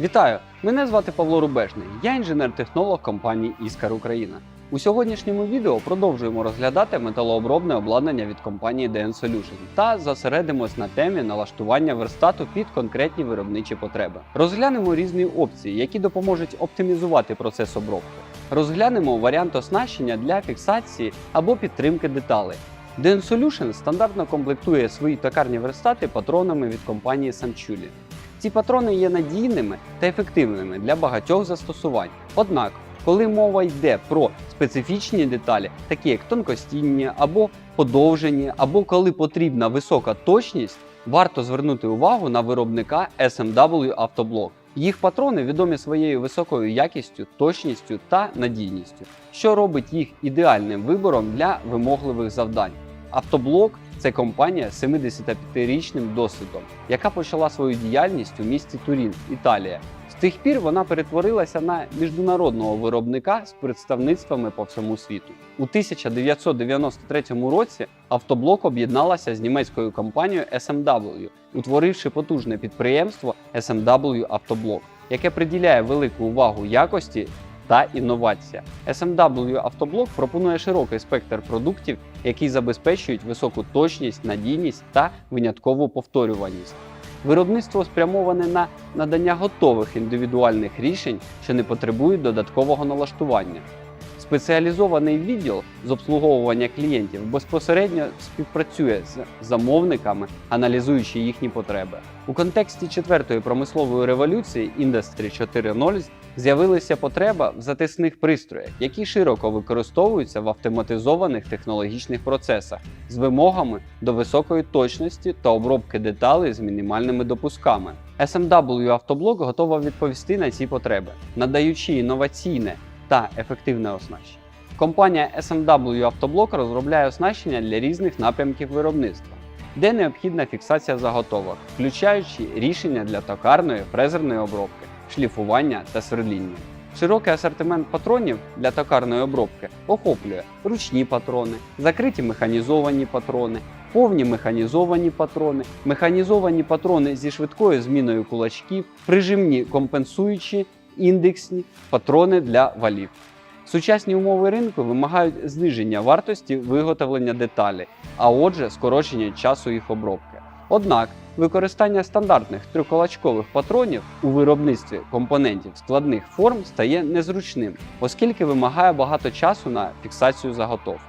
Вітаю! Мене звати Павло Рубежний. Я інженер-технолог компанії Іскар Україна. У сьогоднішньому відео продовжуємо розглядати металообробне обладнання від компанії DN Solution та зосередимось на темі налаштування верстату під конкретні виробничі потреби. Розглянемо різні опції, які допоможуть оптимізувати процес обробки. Розглянемо варіант оснащення для фіксації або підтримки деталей. DN Solution стандартно комплектує свої токарні верстати патронами від компанії Sanchuli. Ці патрони є надійними та ефективними для багатьох застосувань. Однак, коли мова йде про специфічні деталі, такі як тонкостінні або подовжені, або коли потрібна висока точність, варто звернути увагу на виробника SMW Автоблок. Їх патрони відомі своєю високою якістю, точністю та надійністю, що робить їх ідеальним вибором для вимогливих завдань. Автоблок це компанія з 75-річним досвідом, яка почала свою діяльність у місті Турін, Італія. З тих пір вона перетворилася на міжнародного виробника з представництвами по всьому світу. У 1993 році автоблок об'єдналася з німецькою компанією SMW, утворивши потужне підприємство SMW Автоблок, яке приділяє велику увагу якості та інновація. SMW Автоблок пропонує широкий спектр продуктів, які забезпечують високу точність, надійність та виняткову повторюваність. Виробництво спрямоване на надання готових індивідуальних рішень, що не потребують додаткового налаштування. Спеціалізований відділ з обслуговування клієнтів безпосередньо співпрацює з замовниками, аналізуючи їхні потреби. У контексті четвертої промислової революції Industry 4.0 з'явилася потреба в затисних пристроях, які широко використовуються в автоматизованих технологічних процесах з вимогами до високої точності та обробки деталей з мінімальними допусками. SMW Автоблок готова відповісти на ці потреби, надаючи інноваційне та ефективне оснащення. Компанія SMW Автоблок розробляє оснащення для різних напрямків виробництва, де необхідна фіксація заготовок, включаючи рішення для токарної, фрезерної обробки, шліфування та свердління. Широкий асортимент патронів для токарної обробки охоплює ручні патрони, закриті механізовані патрони, повні механізовані патрони, механізовані патрони зі швидкою зміною кулачків, прижимні компенсуючі індексні патрони для валів. Сучасні умови ринку вимагають зниження вартості виготовлення деталей, а отже, скорочення часу їх обробки. Однак використання стандартних триколачкових патронів у виробництві компонентів складних форм стає незручним, оскільки вимагає багато часу на фіксацію заготовки.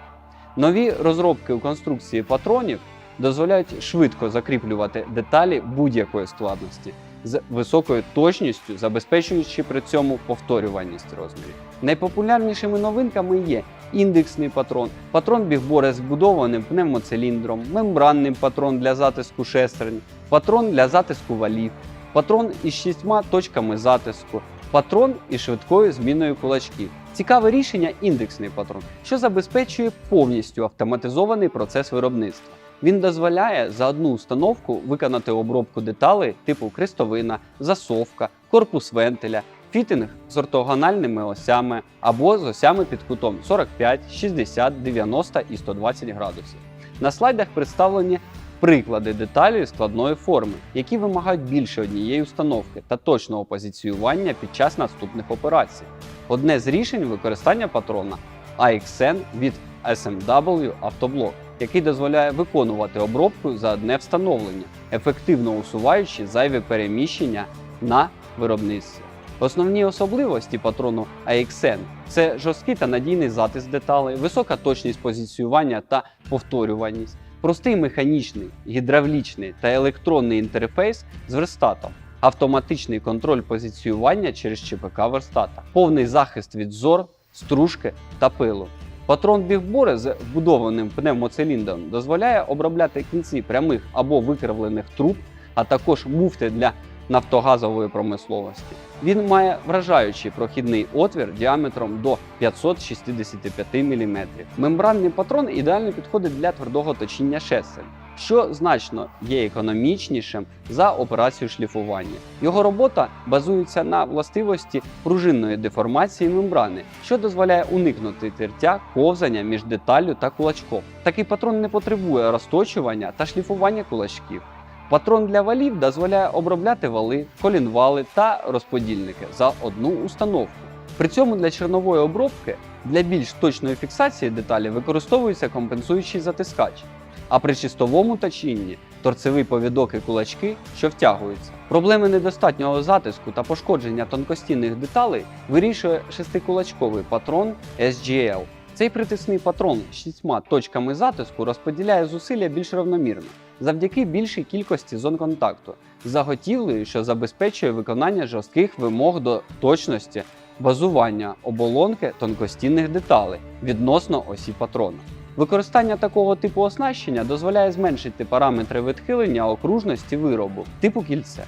Нові розробки у конструкції патронів дозволяють швидко закріплювати деталі будь-якої складності з високою точністю, забезпечуючи при цьому повторюваність розмірів. Найпопулярнішими новинками є індексний патрон, патрон бігбори з вбудованим пневмоциліндром, мембранний патрон для затиску шестерень, патрон для затиску валів, патрон із шістьма точками затиску, патрон із швидкою зміною кулачків. Цікаве рішення індексний патрон, що забезпечує повністю автоматизований процес виробництва. Він дозволяє за одну установку виконати обробку деталей типу крестовина, засовка, корпус вентиля, фітинг з ортогональними осями або з осями під кутом 45, 60, 90 і 120 градусів. На слайдах представлені приклади деталей складної форми, які вимагають більше однієї установки та точного позиціювання під час наступних операцій. Одне з рішень використання патрона AXN від SMW Автоблок, який дозволяє виконувати обробку за одне встановлення, ефективно усуваючи зайві переміщення на виробництві. Основні особливості патрону AXN – це жорсткий та надійний затиск деталей, висока точність позиціювання та повторюваність, простий механічний, гідравлічний та електронний інтерфейс з верстатом, автоматичний контроль позиціювання через ЧПК верстата, повний захист від зор, стружки та пилу. Патрон бігбори з вбудованим пневмоциліндром дозволяє обробляти кінці прямих або викривлених труб, а також муфти для нафтогазової промисловості. Він має вражаючий прохідний отвір діаметром до 565 мм. Мембранний патрон ідеально підходить для твердого точіння шестерень, що значно є економічнішим за операцію шліфування. Його робота базується на властивості пружинної деформації мембрани, що дозволяє уникнути тертя ковзання між деталлю та кулачком. Такий патрон не потребує розточування та шліфування кулачків. Патрон для валів дозволяє обробляти вали, колінвали та розподільники за одну установку. При цьому для чернової обробки для більш точної фіксації деталі використовується компенсуючий затискач, а при чистовому точінні торцевий повідок і кулачки, що втягуються. Проблеми недостатнього затиску та пошкодження тонкостінних деталей вирішує шестикулачковий патрон SGL. Цей притисний патрон з шістьма точками затиску розподіляє зусилля більш рівномірно завдяки більшій кількості зон контакту, заготівлею, що забезпечує виконання жорстких вимог до точності базування оболонки тонкостінних деталей відносно осі патрона. Використання такого типу оснащення дозволяє зменшити параметри відхилення окружності виробу типу кільце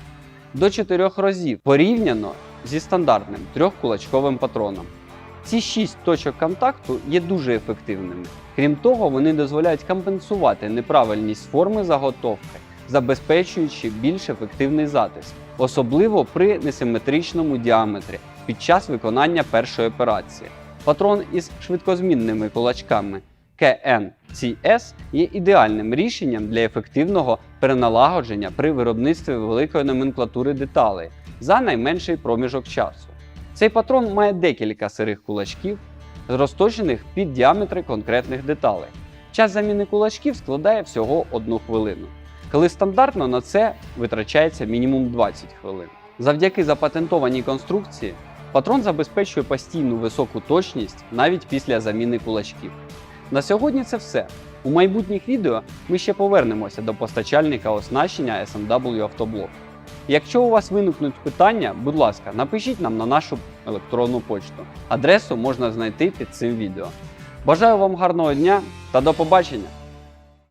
до 4 разів порівняно зі стандартним трьохкулачковим патроном. Ці шість точок контакту є дуже ефективними. Крім того, вони дозволяють компенсувати неправильність форми заготовки, забезпечуючи більш ефективний затиск, особливо при несиметричному діаметрі під час виконання першої операції. Патрон із швидкозмінними кулачками KNCS є ідеальним рішенням для ефективного переналагодження при виробництві великої номенклатури деталей за найменший проміжок часу. Цей патрон має декілька сирих кулачків, розточених під діаметри конкретних деталей. Час заміни кулачків складає всього 1 хвилину, коли стандартно на це витрачається мінімум 20 хвилин. Завдяки запатентованій конструкції патрон забезпечує постійну високу точність навіть після заміни кулачків. На сьогодні це все. У майбутніх відео ми ще повернемося до постачальника оснащення SMW Автоблок. Якщо у вас виникнуть питання, будь ласка, напишіть нам на нашу електронну почту. Адресу можна знайти під цим відео. Бажаю вам гарного дня та до побачення!